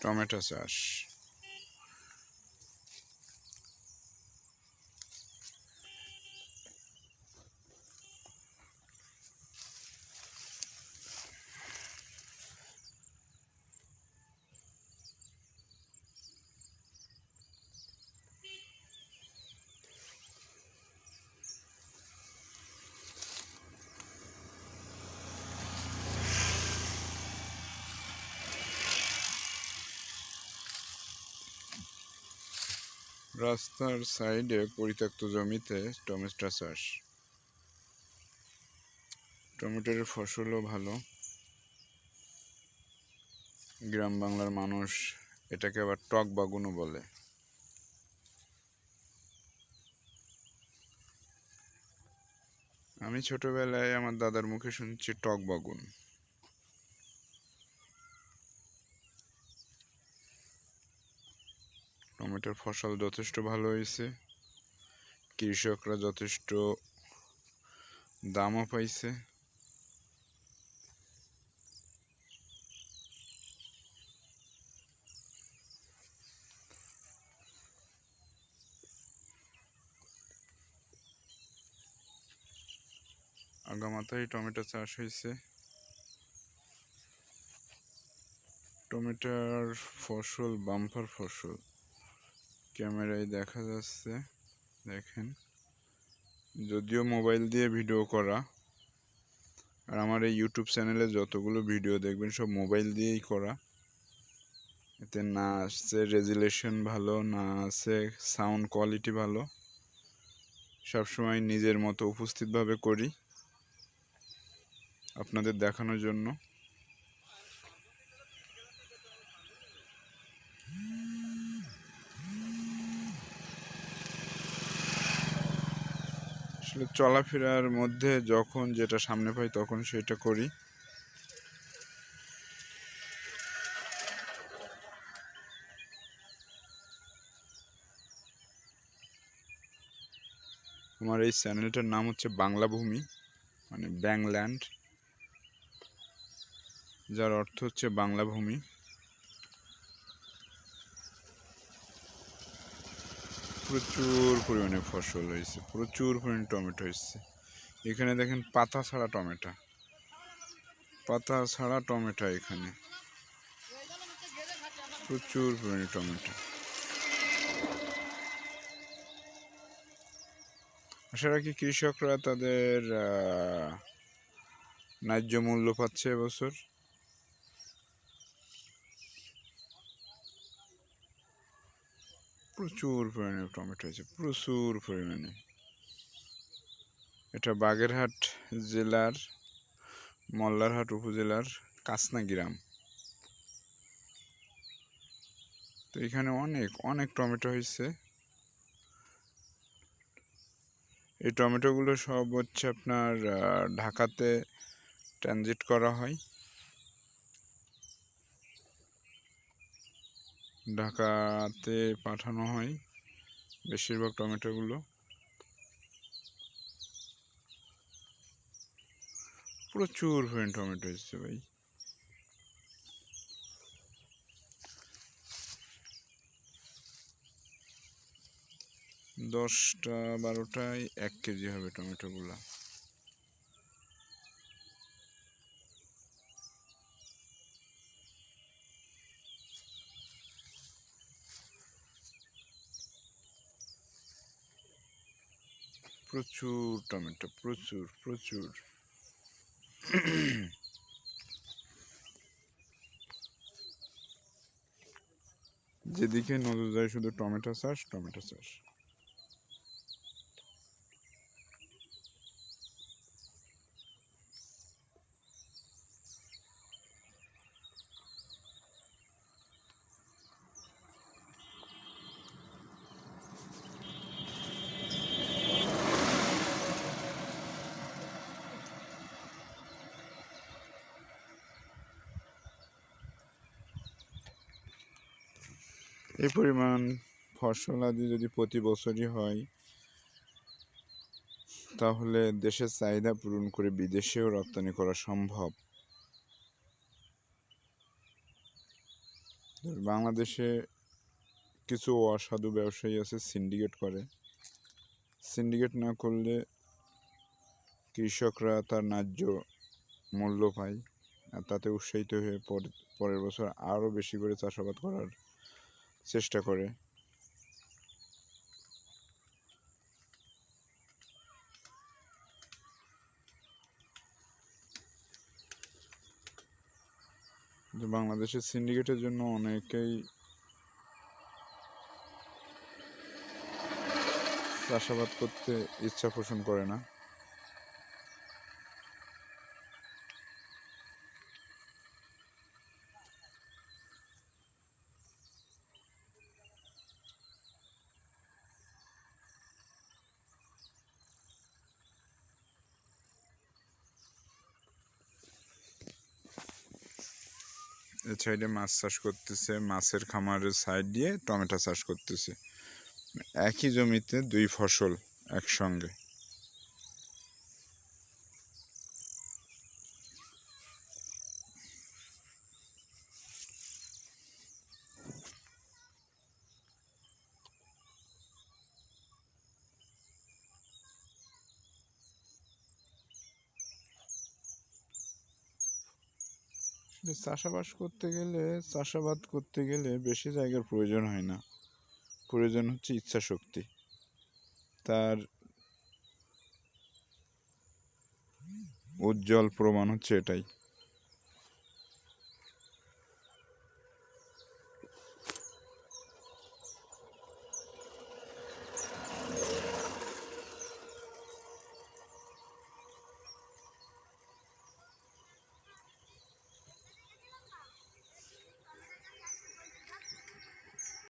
Tomato চাষ রাস্তার সাইডে পরিত্যক্ত জমিতে টমেটো চাষ। টমেটোর ফসলও ভালো। গ্রাম বাংলার মানুষ এটাকে আবার টক বাগুনও বলে। আমি ছোটবেলায় আমার দাদার মুখে শুনছি টক বাগুন। টমেটোর ফসল যথেষ্ট ভালো হয়েছে। কৃষকরা যথেষ্ট দামও পাইছে। আগামাথায় টমেটো চাষ হয়েছে। টমেটোর ফসল, বাম্পার ফসল ক্যামেরায় দেখা যাচ্ছে, দেখেন। যদিও মোবাইল দিয়ে ভিডিও করা, আর আমার এই ইউটিউব চ্যানেলে যতগুলো ভিডিও দেখবেন সব মোবাইল দিয়েই করা। এতে না আসছে রেজুলেশন ভালো, না আছে সাউন্ড কোয়ালিটি ভালো। সবসময় নিজের মতো উপস্থিতভাবে করি, আপনাদের দেখানোর জন্য। আসলে চলাফেরার মধ্যে যখন যেটা সামনে পাই তখন সেটা করি। আমার এই চ্যানেলটার নাম হচ্ছে বাংলা ভূমি মানে ব্যাংল্যান্ড যার অর্থ হচ্ছে বাংলা ভূমি। প্রচুর পরিমাণে ফসল হয়েছে, প্রচুর পরিমাণে টমেটো হয়েছে। এখানে দেখেন পাতা ছাড়া টমেটো। পাতা ছাড়া টমেটো এখানে। প্রচুর পরিমাণে টমেটো। আশা রাখি কৃষকরা তাদের ন্যায্য মূল্য পাচ্ছে এবছর। প্রচুর পরিমাণে টমেটো হয়েছে প্রচুর পরিমাণে। এটা বাগেরহাট জেলার, মল্লারহাট উপজেলার কাসনা গ্রাম তো এখানে অনেক অনেক টমেটো হয়েছে। এই টমেটোগুলো সব হচ্ছে আপনার ঢাকাতে ট্রানজিট করা হয়। ঢাকাতে পাঠানো হয় বেশিরভাগ টমেটোগুলো। প্রচুর পরিমাণ টমেটো এসছে ভাই। দশটা, বারোটায় এক কেজি হবে টমেটোগুলা। প্রচুর টমেটো প্রচুর প্রচুর। যেদিকে নজর যায় শুধু টমেটো চাষ টমেটো চাষ। এই পরিমাণ ফসল আদি যদি প্রতি বছরই হয়, তাহলে দেশের চাহিদা পূরণ করে বিদেশেও রপ্তানি করা সম্ভব। বাংলাদেশে কিছু অসাধু ব্যবসায়ী আছে সিন্ডিকেট করে। সিন্ডিকেট না করলে কৃষকরা তার ন্যায্য মূল্য পায়, আর তাতে উৎসাহিত হয়ে পর- পরের বছর আরও বেশি করে চাষাবাদ করার চেষ্টা করে। বাংলাদেশের সিন্ডিকেটের জন্য অনেকেই চাষাবাদ করতে ইচ্ছা পোষণ করে না। এ সাইডে মাছ চাষ করতেছে, মাছের খামারের সাইড দিয়ে টমেটো চাষ করতেছে। একই জমিতে দুই ফসল একসঙ্গে। আসলে চাষাবাস করতে গেলে, চাষাবাদ করতে গেলে বেশি জায়গার প্রয়োজন হয় না। প্রয়োজন হচ্ছে ইচ্ছা শক্তি তার উজ্জ্বল প্রমাণ হচ্ছে এটাই।